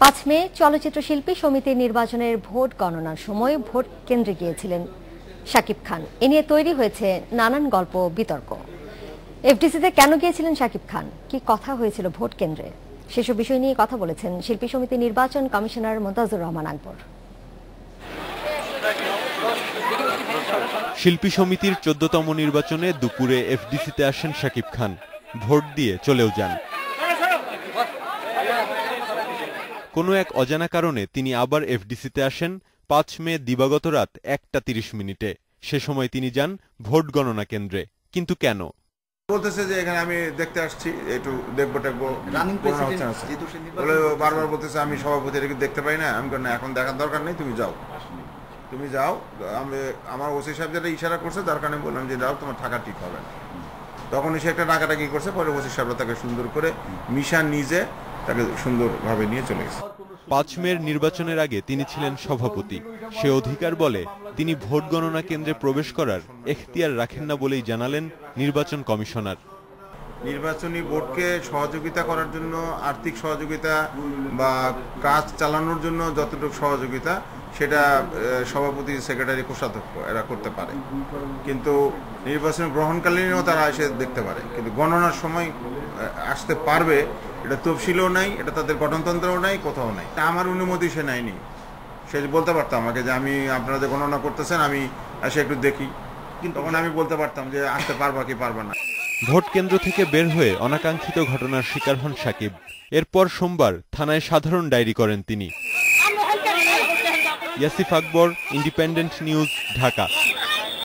পাঁচ মে চলচ্চিত্র শিল্পী সমিতির নির্বাচনের ভোট গণনার সময় ভোট কেন্দ্রে গিয়েছিলেন শাকিব খান। এ নিয়ে তৈরি হয়েছে নানান গল্প বিতর্ক। এফডিসিতে কেন গিয়েছিলেন শাকিব খান? কি কথা হয়েছিল ভোট কেন্দ্রে? সেসব বিষয় নিয়ে কথা বলেছেন শিল্পী সমিতি নির্বাচন কমিশনার মোতাজুর রহমান আকবর। শিল্পী সমিতির চোদ্দতম নির্বাচনে দুপুরে এফডিসিতে আসেন শাকিব খান। ভোট দিয়ে চলেও যান। কোনো এক অজানা কারণে তিনি আবার এফডিসিতে আসেন পাঁচ মে দিবাগত রাত একটা তিরিশ মিনিটে। সে সময় তিনি যান ভোট গণনা কেন্দ্রে। কিন্তু কেন? বলতেছে যে এখানে আমি দেখতে আসছি একটু দেখব টেকবো। বলে বারবার বলতেছে আমি সভাপতি এটা কি দেখতে পাই না? আমি না এখন দেখার দরকার নেই তুমি যাও। তুমি যাও আমি আমার ওসি সাহেব যেটা ইশারা করছে দরকার নেই বললাম যে যাও তোমার থাকা ঠিক হবে না। তখন সে একটা টাকাটা কি করছে পরে ওসি সাহেবরা তাকে সুন্দর করে মিশা নিজে তাকে সুন্দরভাবে নিয়ে চলে গেছে। পাঁচ মের নির্বাচনের আগে তিনি ছিলেন সভাপতি। সে অধিকার বলে তিনি ভোট গণনা কেন্দ্রে প্রবেশ করার এখতিয়ার রাখেন না বলেই জানালেন নির্বাচন কমিশনার। নির্বাচনী বোর্ডকে সহযোগিতা করার জন্য আর্থিক সহযোগিতা বা কাজ চালানোর জন্য যতটুকু সহযোগিতা সেটা সভাপতি সেক্রেটারি কোষাধ্যক্ষ এরা করতে পারে। কিন্তু নির্বাচন গ্রহণকালীনও তারা এসে দেখতে পারে। কিন্তু গণনার সময় আসতে পারবে এটা তফসিলও নাই এটা তাদের গঠনতন্ত্রও নাই কোথাও নাই। তা আমার অনুমতি সে নেয়নি। সে বলতে পারতাম আমাকে যে আমি আপনারা যে গণনা করতেছেন আমি এসে একটু দেখি। কিন্তু তখন আমি বলতে পারতাম যে আসতে পারবা কি পারবা না। ভোট কেন্দ্র থেকে বের হয়ে অনাকাঙ্ক্ষিত ঘটনার শিকার হন সাকিব। এরপর সোমবার থানায় সাধারণ ডায়েরি করেন তিনি। Yasif Akbar independent news Dhaka.